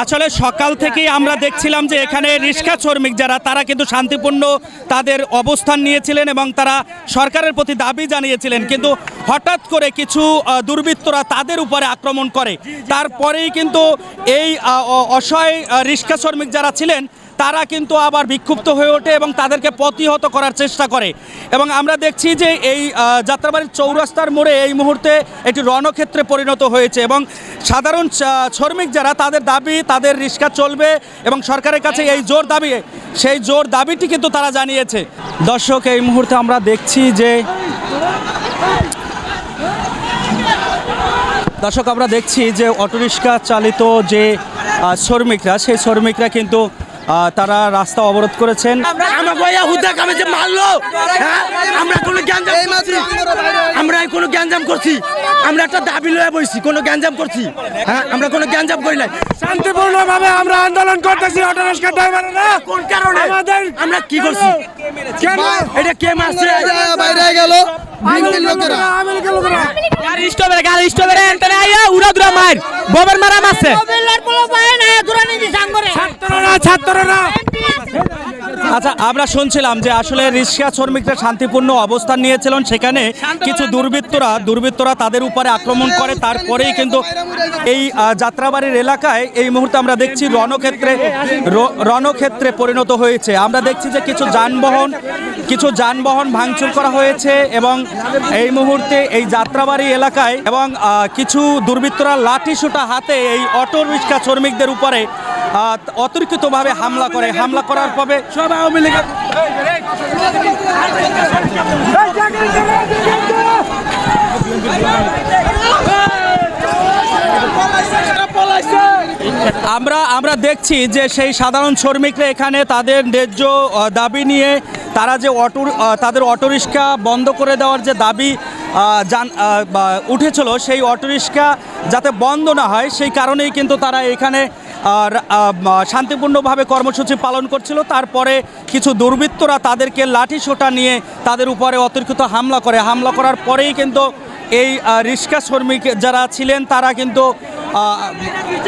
আসলে সকাল থেকেই আমরা দেখছিলাম যে এখানে রিক্সা শ্রমিক যারা, তারা কিন্তু শান্তিপূর্ণ তাদের অবস্থান নিয়েছিলেন এবং তারা সরকারের প্রতি দাবি জানিয়েছিলেন। কিন্তু হঠাৎ করে কিছু দুর্বৃত্তরা তাদের উপরে আক্রমণ করে। তারপরেই কিন্তু এই অসহায় রিক্সা শ্রমিক যারা ছিলেন তারা কিন্তু আবার বিক্ষুব্ধ হয়ে ওঠে এবং তাদেরকে প্রতিহত করার চেষ্টা করে। এবং আমরা দেখছি যে এই যাত্রাবাড়ির চৌরাস্তার মোড়ে এই মুহূর্তে একটি রণক্ষেত্রে পরিণত হয়েছে এবং সাধারণ শ্রমিক যারা তাদের দাবি, তাদের রিক্সা চলবে এবং সরকারের কাছে এই জোর দাবি, সেই জোর দাবিটি কিন্তু তারা জানিয়েছে। দর্শক, এই মুহূর্তে আমরা দেখছি যে দর্শক, আমরা দেখছি যে অটোরিক্সা চালিত যে শ্রমিকরা, সেই শ্রমিকরা কিন্তু তারা রাস্তা অবরোধ করেছেন। আমরা বইয়া হুদা কামে যে মারলো হ্যাঁ? আমরা কোনো গ্যাঞ্জাম করছি। আমরা কোনো গ্যাঞ্জাম করছি। আমরা একটা দাবি লয়ে বইছি কোনো গ্যাঞ্জাম করছি। হ্যাঁ? আমরা কোনো গ্যাঞ্জাম করি নাই। শান্তিপূর্ণ ভাবে আমরা আন্দোলন করতেছি অটো রিক্সা ড্রাইভাররা কোন কারণে? আমাদের আমরা কি করছি? কেন? এটা কে মারছে? বাইরে গেল। বিএনপির লোকেরা ছাত্ররা আচ্ছা আমরা শুনছিলাম যে আসলে রিক্সা শ্রমিকরা শান্তিপূর্ণ অবস্থান নিয়েছিলেন। সেখানে কিছু দুর্বৃত্তরা দুর্বৃত্তরা তাদের উপরে আক্রমণ করে তারপরেই কিন্তু এই যাত্রাবাড়ির এলাকায় এই মুহূর্তে আমরা দেখছি রণক্ষেত্রে রণক্ষেত্রে পরিণত হয়েছে। আমরা দেখছি যে কিছু যানবাহন কিছু যানবাহন ভাঙচুর করা হয়েছে এবং এই মুহূর্তে এই যাত্রাবাড়ি এলাকায় এবং কিছু দুর্বৃত্তরা লাঠি সোটা হাতে এই অটো রিক্সা শ্রমিকদের উপরে অতর্কিতভাবে হামলা করে হামলা করার পরে সব আওয়ামী লীগের আমরা আমরা দেখছি যে সেই সাধারণ শ্রমিকরা এখানে তাদের ন্যায্য দাবি নিয়ে তারা যে অটো তাদের অটোরিক্সা বন্ধ করে দেওয়ার যে দাবি জান বা উঠেছিল সেই অটোরিক্সা যাতে বন্ধ না হয় সেই কারণেই কিন্তু তারা এখানে শান্তিপূর্ণভাবে কর্মসূচি পালন করছিল। তারপরে কিছু দুর্বৃত্তরা তাদেরকে লাঠি সোটা নিয়ে তাদের উপরে অতিরিক্ত হামলা করে। হামলা করার পরেই কিন্তু এই রিক্সা শ্রমিক যারা ছিলেন, তারা কিন্তু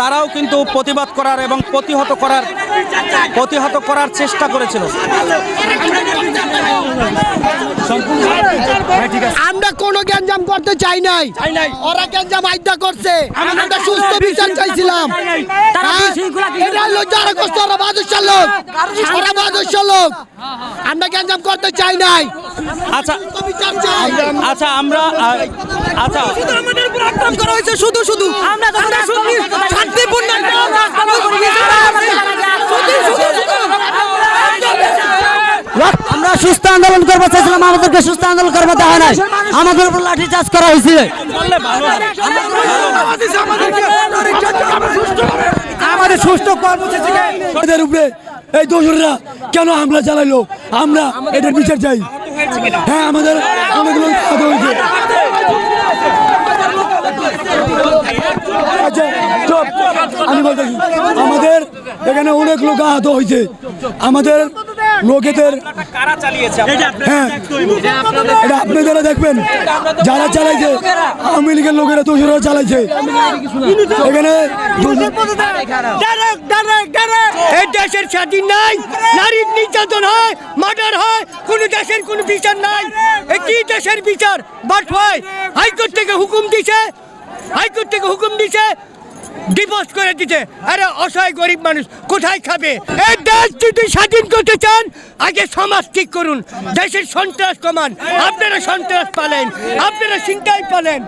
তারাও কিন্তু প্রতিবাদ করার এবং প্রতিহত করার প্রতিহত করার চেষ্টা করেছিল। আমরা কোনো গ্যাঞ্জাম করতে চাই নাই। ওরা গ্যাঞ্জাম আইডা করছে। আমরা সুস্থ বিচার চাইছিলাম। হ্যাঁ? এটা হলো যারা করছে ওরা বাদুশার লোক। ওরা বাদুশার লোক। আমরা গ্যাঞ্জাম করতে চাই নাই। আচ্ছা আচ্ছা আমরা আচ্ছা। আমাদের উপর আক্রমণ করা হয়েছে শুধু শুধু। আমরা তো শান্তিপূর্ণ আমরা সুস্থ আন্দোলন করব চাইছিলাম আমাদেরকে সুস্থ আন্দোলন করব দেওয়া হয় নাই। আমাদের উপর লাঠি চার্জ করা হয়েছে আমাদের সুস্থ উপরে। এই দোসররা কেন হামলা চালাইলো? আমরা এটার বিচার চাই। হ্যাঁ আমাদের অনেকগুলো হয়েছে। আমি বলতেছি আমাদের এখানে অনেক লোক আহত হয়েছে। আমাদের লোকেদের হ্যাঁ এটা দেখবেন। যারা চালাইছে, আওয়ামী লীগের লোকেরা দোষরা চালাইছে। এখানে এই দেশের স্বাধীন নাই, নারীর নির্যাতন হয়, মার্ডার হয়, কোন দেশের কোন বিচার নাই। কি দেশের বিচার? বাট হয় হাইকোর্ট থেকে হুকুম দিছে হাইকোর্ট থেকে হুকুম দিছে ডিভোর্স করে দিতে আরে অসহায় গরিব মানুষ, কোথায় খাবে? এই দেশ যদি স্বাধীন করতে চান, আগে সমাজ ঠিক করুন। দেশের সন্ত্রাস কমান। আপনারা সন্ত্রাস পালেন। আপনারা চিন্তায় পালেন।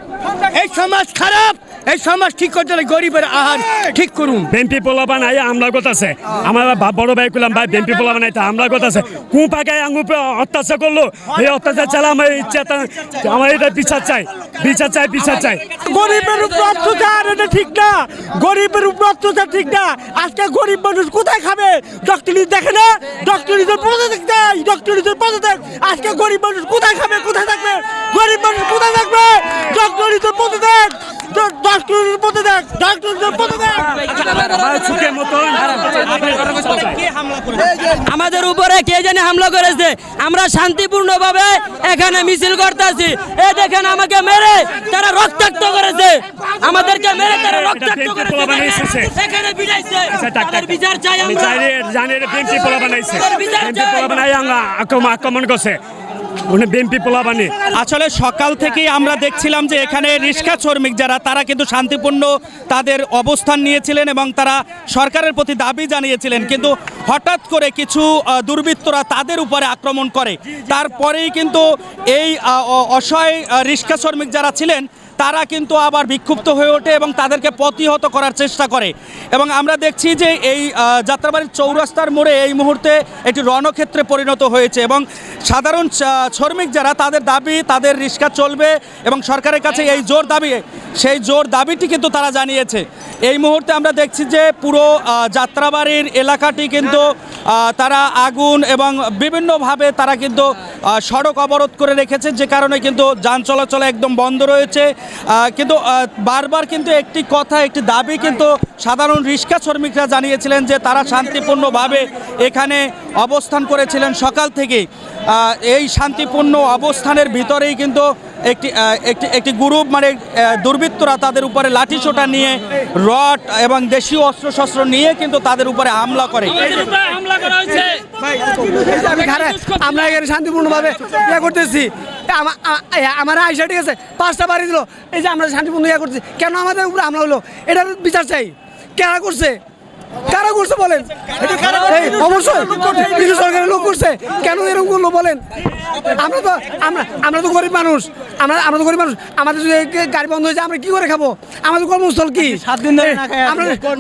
এই সমাজ খারাপ। এই সমাজ ঠিক করতে হলে গরিবের আহার ঠিক করুন। বেম্পি পোলাবান আই আমলা করতেছে আমার বড় ভাই কইলাম ভাই বেম্পি পোলাবান আইতে আমলা করতেছে কু পাকায় আঙ্গু অত্যাচার করল। এই অত্যাচার চালা আমার ইচ্ছা তা- আমার এটা বিচার চাই। বিচার চাই বিচার চাই। গরিবের উপর অত্যাচার এটা ঠিক না। গরিবের উপর অত্যাচার ঠিক না। আজকে গরিব মানুষ কোথায় খাবে? ডক্টর দেখে না। ডক্টর পদে দেখতে ডক্টর পদে দেখ আজকে গরিব মানুষ কোথায় খাবে? কোথায় থাকবে? গরিব মানুষ কোথায় থাকবে? ডক্টর পদে দেখ ডাক্তারের পথে দেখ ডাক্তারদের পথে দেখ। আমাদের উপরে কে জানে হামলা করেছে? আমরা শান্তিপূর্ণভাবে এখানে মিছিল করতেছি। এ দেখেন আমাকে মেরে তারা রক্তাক্ত করেছে। আমাদেরকে মেরে তারা রক্তাক্ত করেছে। এখানে পিটাইছে আচ্ছা, তাদের বিচার চাই আমি আমরা। জানি জানি বিএনপি পোলা বানাইছে। বিচার বিএনপি চাই। পোলা বানাই আক্রমণ করছে। পোলাবানে। আসলে সকাল থেকেই আমরা দেখছিলাম যে এখানে রিক্সা শ্রমিক যারা, তারা কিন্তু শান্তিপূর্ণ তাদের অবস্থান নিয়েছিলেন এবং তারা সরকারের প্রতি দাবি জানিয়েছিলেন। কিন্তু হঠাৎ করে কিছু দুর্বৃত্তরা তাদের উপরে আক্রমণ করে। তারপরেই কিন্তু এই অসহায় রিক্সা শ্রমিক যারা ছিলেন তারা কিন্তু আবার বিক্ষুব্ধ হয়ে ওঠে এবং তাদেরকে প্রতিহত করার চেষ্টা করে। এবং আমরা দেখছি যে এই যাত্রাবাড়ির চৌরাস্তার মোড়ে এই মুহূর্তে একটি রণক্ষেত্রে পরিণত হয়েছে এবং সাধারণ শ্রমিক যারা তাদের দাবি, তাদের রিক্সা চলবে এবং সরকারের কাছে এই জোর দাবি, সেই জোর দাবিটি কিন্তু তারা জানিয়েছে। এই মুহূর্তে আমরা দেখছি যে পুরো যাত্রাবাড়ির এলাকাটি কিন্তু তারা আগুন এবং বিভিন্নভাবে তারা কিন্তু সড়ক অবরোধ করে রেখেছে, যে কারণে কিন্তু যান চলাচল একদম বন্ধ রয়েছে। কিন্তু বারবার কিন্তু একটি কথা, একটি দাবি কিন্তু সাধারণ রিক্সা শ্রমিকরা জানিয়েছিলেন যে তারা শান্তিপূর্ণভাবে এখানে অবস্থান করেছিলেন সকাল থেকে এই শান্তিপূর্ণ অবস্থানের ভিতরেই কিন্তু একটি একটি একটি গ্রুপ মানে দুর্বৃত্তরা তাদের উপরে লাঠিসোঁটা নিয়ে রড এবং দেশীয় অস্ত্রশস্ত্র নিয়ে কিন্তু তাদের উপরে হামলা করে। আমরা এখানে শান্তিপূর্ণভাবে ইয়ে করতেছি। আমার আইসা ঠিক আছে পাঁচটা বাড়ি দিল। এই যে আমরা শান্তিপূর্ণ ইয়ে করছি কেন আমাদের উপরে হামলা হলো? এটার বিচার চাই। কারা করছে? কারা করছে বলেন? অবশ্যই। বিজু সরকারের লোক করছে। কেন এরকম করল বলেন? আমরা তো আমরা আমরা তো গরিব মানুষ। আমরা আমরা তো গরিব মানুষ। আমাদের যদি গাড়ি বন্ধ হয়ে যায় আমরা কি করে খাব? আমাদের কর্মস্থল কি? সাত দিন ধরে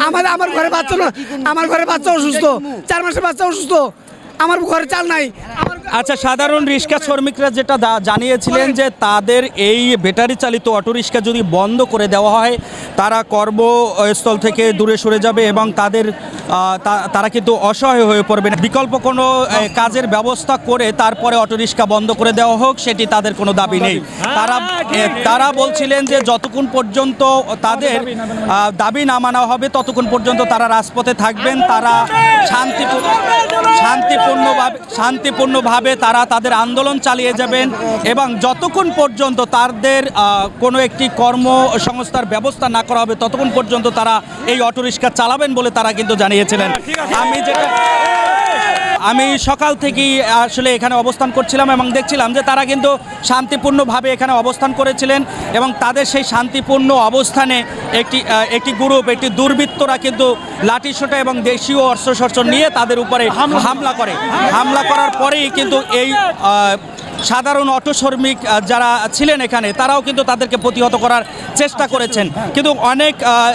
আমাদের আমার ঘরে বাচ্চা না আমার ঘরে বাচ্চা অসুস্থ। চার মাসের বাচ্চা অসুস্থ। আমার ঘরে চাল নাই। আচ্ছা সাধারণ রিক্সা শ্রমিকরা যেটা জানিয়েছিলেন যে তাদের এই ব্যাটারি চালিত অটোরিক্সা যদি বন্ধ করে দেওয়া হয় তারা কর্মস্থল থেকে দূরে সরে যাবে এবং তাদের তারা কিন্তু অসহায় হয়ে পড়বে না। বিকল্প কোনো কাজের ব্যবস্থা করে তারপরে অটোরিক্সা বন্ধ করে দেওয়া হোক সেটি তাদের কোনো দাবি নেই। তারা তারা বলছিলেন যে যতক্ষণ পর্যন্ত তাদের দাবি না মানা হবে ততক্ষণ পর্যন্ত তারা রাজপথে থাকবেন। তারা শান্তিপূর্ণ শান্তিপূর্ণভাবে শান্তিপূর্ণভাবে তারা তাদের আন্দোলন চালিয়ে যাবেন এবং যতক্ষণ পর্যন্ত তাদের কোনো একটি কর্মসংস্থার ব্যবস্থা না করা হবে, ততক্ষণ পর্যন্ত তারা এই অটোরিক্সা চালাবেন বলে তারা কিন্তু জানিয়েছিলেন। আমি যেটা আমি সকাল থেকেই আসলে এখানে অবস্থান করছিলাম এবং দেখছিলাম যে তারা কিন্তু শান্তিপূর্ণভাবে এখানে অবস্থান করেছিলেন এবং তাদের সেই শান্তিপূর্ণ অবস্থানে একটি একটি গ্রুপ, একটি দুর্বৃত্তরা কিন্তু লাঠিসোঁটা এবং দেশীয় অস্ত্রশস্ত্র নিয়ে তাদের উপরে হামলা করে। হামলা করার পরেই কিন্তু এই সাধারণ অটো শ্রমিক যারা ছিলেন এখানে, তারাও কিন্তু তাদেরকে প্রতিহত করার চেষ্টা করেছেন। কিন্তু অনেক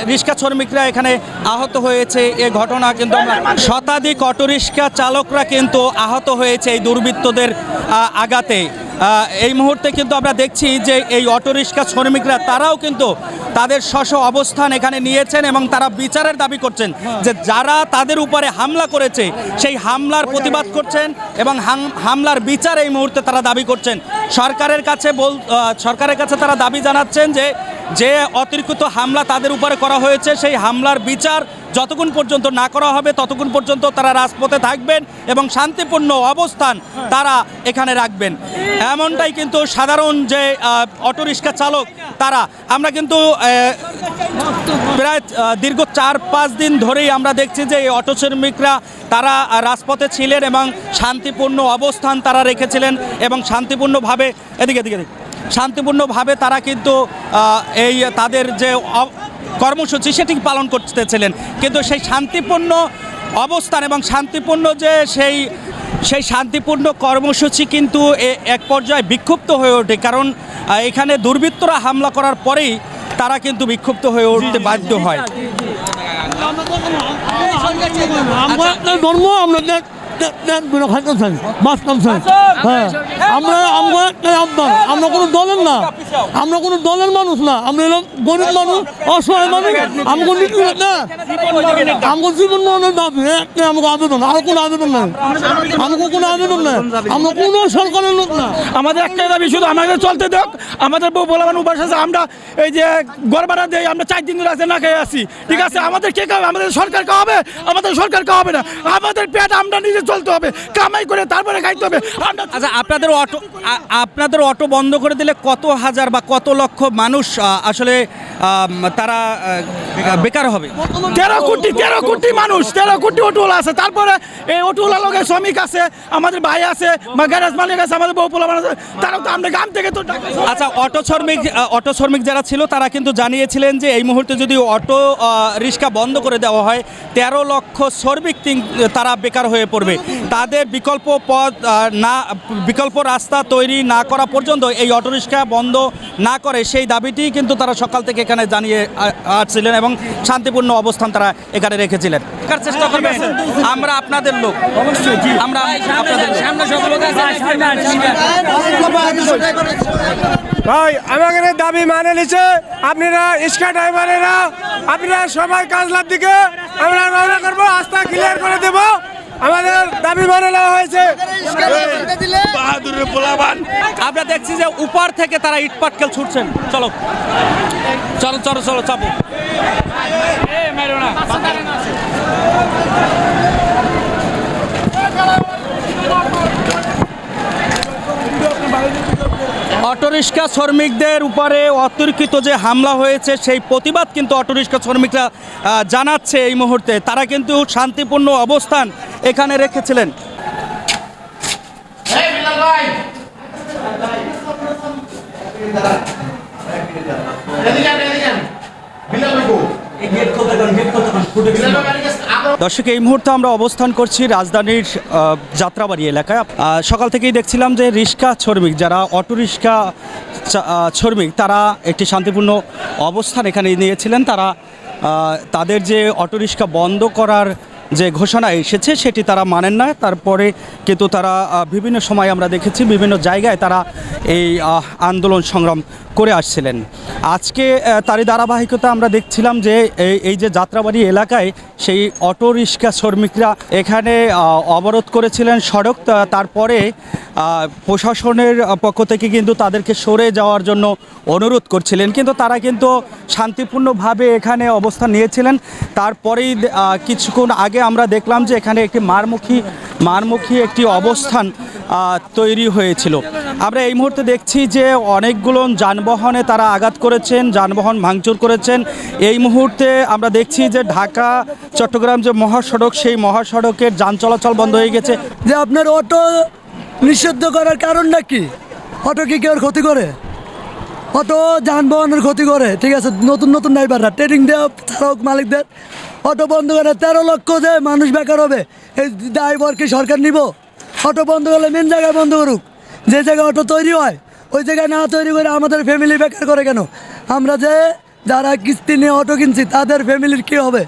রিক্সা শ্রমিকরা এখানে আহত হয়েছে। এ ঘটনা কিন্তু আমরা শতাধিক অটোরিক্সা চালকরা কিন্তু আহত হয়েছে এই দুর্বৃত্তদের আঘাতে। এই মুহূর্তে কিন্তু আমরা দেখছি যে এই অটোরিক্সা শ্রমিকরা, তারাও কিন্তু তাদের স্ব অবস্থান এখানে নিয়েছেন এবং তারা বিচারের দাবি করছেন যে যারা তাদের উপরে হামলা করেছে, সেই হামলার প্রতিবাদ করছেন এবং হাম- হামলার বিচার এই মুহূর্তে তারা দাবি করছেন। সরকারের কাছে বল সরকারের কাছে তারা দাবি জানাচ্ছেন যে যে অতিরিক্ত হামলা তাদের উপরে করা হয়েছে, সেই হামলার বিচার যতক্ষণ পর্যন্ত না করা হবে, ততক্ষণ পর্যন্ত তারা রাজপথে থাকবেন এবং শান্তিপূর্ণ অবস্থান তারা এখানে রাখবেন এমনটাই কিন্তু সাধারণ যে অটোরিক্সা চালক তারা আমরা কিন্তু প্রায় দীর্ঘ চার পাঁচ দিন ধরেই আমরা দেখছি যে এই অটো শ্রমিকরা তারা রাজপথে ছিলেন এবং শান্তিপূর্ণ অবস্থান তারা রেখেছিলেন এবং শান্তিপূর্ণভাবে, এদিকে এদিকে এদিকে। শান্তিপূর্ণভাবে তারা কিন্তু এই তাদের যে কর্মসূচি সেটি পালন করতেছিলেন। কিন্তু সেই শান্তিপূর্ণ অবস্থান এবং শান্তিপূর্ণ যে সেই সেই শান্তিপূর্ণ কর্মসূচি কিন্তু এ- এক পর্যায়ে বিক্ষুব্ধ হয়ে ওঠে। কারণ এখানে দুর্বৃত্তরা হামলা করার পরেই তারা কিন্তু বিক্ষুব্ধ হয়ে উঠতে বাধ্য হয়। আমরা ধর্ম আমাদের হ্যাঁ আমরা আমরা আমরা কোনো দলের না। আমরা কোনো দলের মানুষ না। আমরা এলাম গরিব মানুষ অসহায় মানুষ। আমাকে নিতে না। আমাকে জীবন মনের দাবি। একটাই আমাকে আবেদন? আর কোনো আবেদন নাই। আমাকে কোনো আবেদন নাই। আমরা কোনো সরকারের লোক না। আমাদের একটাই দাবি শুধু আমাদের চলতে দেখ। আমাদের বউ বলা মানে উপাস আছে আমরা এই যে গড়বাড়া দেই আমরা চার দিন ধরে আছে না খেয়ে আসি ঠিক আছে? আমাদের কে খাবে? আমাদের সরকার খাওয়াবে? আমাদের সরকার খাওয়াবে না। আমাদের পেট আমরা নিজে চলতে হবে। কামাই করে তারপরে খাইতে হবে। আমরা আচ্ছা আপনাদের অটো আপনাদের অটো বন্ধ করে দিলে কত হাজার বা কত লক্ষ মানুষ আসলে তারা বেকার হবে। তেরো কোটি তেরো কোটি মানুষ তেরো কোটি অটোওয়ালা আছে। তারপরে এই অটোওয়ালা লোকের শ্রমিক আছে আমাদের ভাই আছে বা গ্যারেজ মালিক আছে আমাদের বউ পোলা আছে তারাও তো আমরা গ্রাম থেকে তো আচ্ছা অটো শ্রমিক অটো শ্রমিক যারা ছিল তারা কিন্তু জানিয়েছিলেন যে এই মুহূর্তে যদি অটো রিক্সা বন্ধ করে দেওয়া হয় তেরো লক্ষ শ্রমিক তারা বেকার হয়ে পড়বে। তাদের বিকল্প পথ না বিকল্প রাস্তা তৈরি না করা পর্যন্ত এই অটো রিক্সা বন্ধ না করে সেই দাবিটি কিন্তু তারা সকাল থেকে এখানে জানিয়ে আসছিলেন এবং শান্তিপূর্ণ অবস্থান তারা এখানে রেখেছিলেন। চেষ্টা করবেন। আমরা আপনাদের লোক। অবশ্যই আমরা। ভাই আমাদের দাবি মানে নিচ্ছে আপনারা ইস্কা ড্রাইভারেরা আপনারা সবাই কাজলার দিকে, আমরা করব, রাস্তা ক্লিয়ার করে দেব। আমাদের দাবি মেনে নেওয়া হয়েছে। আমরা দেখছি যে উপর থেকে তারা ইট পাটকেল ছুটছেন। চলো। চলো চলো চলো চাপো। অটোরিক্সা শ্রমিকদের উপরে অতর্কিত যে হামলা হয়েছে সেই প্রতিবাদ কিন্তু অটোরিক্সা শ্রমিকরা জানাচ্ছে এই মুহূর্তে। তারা কিন্তু শান্তিপূর্ণ অবস্থান এখানে রেখেছিলেন। দর্শক এই মুহূর্তে আমরা অবস্থান করছি রাজধানীর যাত্রাবাড়ি এলাকায়। সকাল থেকেই দেখছিলাম যে রিক্সা শ্রমিক যারা অটো রিক্সা শ্রমিক, তারা একটি শান্তিপূর্ণ অবস্থান এখানে নিয়েছিলেন। তারা তাদের যে অটোরিক্সা বন্ধ করার যে ঘোষণা এসেছে, সেটি তারা মানেন না। তারপরে কিন্তু তারা বিভিন্ন সময় আমরা দেখেছি বিভিন্ন জায়গায় তারা এই আন্দোলন সংগ্রাম করে আসছিলেন। আজকে তারই ধারাবাহিকতা আমরা দেখছিলাম যে এই যে যাত্রাবাড়ি এলাকায় সেই অটো রিক্সা শ্রমিকরা এখানে অবরোধ করেছিলেন সড়ক। তারপরে প্রশাসনের পক্ষ থেকে কিন্তু তাদেরকে সরে যাওয়ার জন্য অনুরোধ করছিলেন। কিন্তু তারা কিন্তু শান্তিপূর্ণভাবে এখানে অবস্থান নিয়েছিলেন। তারপরেই কিছুক্ষণ আগে আমরা দেখলাম যে এখানে একটি মারমুখী মারমুখী একটি অবস্থান তৈরি হয়েছিল। আমরা এই মুহূর্তে দেখছি যে অনেকগুলো যানবাহনে তারা আঘাত করেছেন, যানবাহন ভাঙচুর করেছেন। এই মুহূর্তে আমরা দেখছি যে ঢাকা, চট্টগ্রাম যে মহাসড়ক, সেই মহাসড়কের যান চলাচল বন্ধ হয়ে গেছে। যে আপনার অটো নিষিদ্ধ করার কারণটা কি অটো কি কেউ ক্ষতি করে? অটো যানবাহনের ক্ষতি করে। ঠিক আছে, নতুন নতুন ড্রাইভাররা, ট্রেনিং দেওয়া চালক মালিকদের। অটো বন্ধ করে তেরো লক্ষ যে মানুষ বেকার হবে, এই ড্রাইভার কি সরকার নিব? অটো বন্ধ করলে মেন জায়গায় বন্ধ করুক। যে জায়গায় অটো তৈরি হয়, ওই জায়গায় না তৈরি করে আমাদের ফ্যামিলি বেকার করে কেন? আমরা যে যারা কিস্তি নিয়ে অটো কিনছি, তাদের ফ্যামিলির কী হবে?